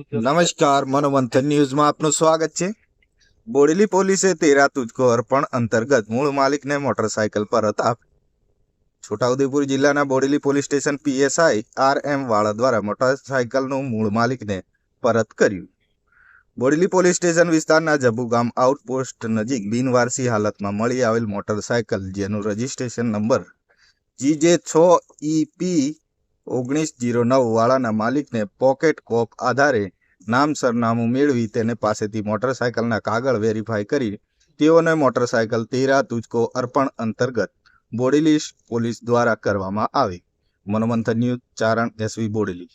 નમસ્કાર, મનોમંથન ન્યૂઝમાં આપનું સ્વાગત છે. બોડેલી પોલીસે તેરા તુજકો અર્પણ અંતર્ગત મૂળ માલિકને મોટરસાયકલ પરત હતા. છોટાઉદેપુર જિલ્લાના Bodeli police station PSI R M વાળા દ્વારા મોટરસાયકલનું મૂળ માલિકને પરત કર્યું. બોડેલી પોલીસ સ્ટેશન વિસ્તારના જબુ ગામ આઉટપોસ્ટ નજીક બિનવારસી હાલતમાં મળી આવેલ મોટરસાયકલ, જેનું રજિસ્ટ્રેશન નંબર જીજે છ ઈપી ઓગણીસ જીરો નવ વાળાના માલિકને પોકેટ કોપ આધારે નામ સરનામું મેળવી તેને પાસેથી મોટરસાયકલના કાગળ વેરીફાઈ કરી તેઓને મોટરસાયકલ તેરા તુજકો અર્પણ અંતર્ગત બોડેલી પોલીસ દ્વારા કરવામાં આવી. મનોમંથન ન્યૂઝ ચારણ એસવી બોડેલી.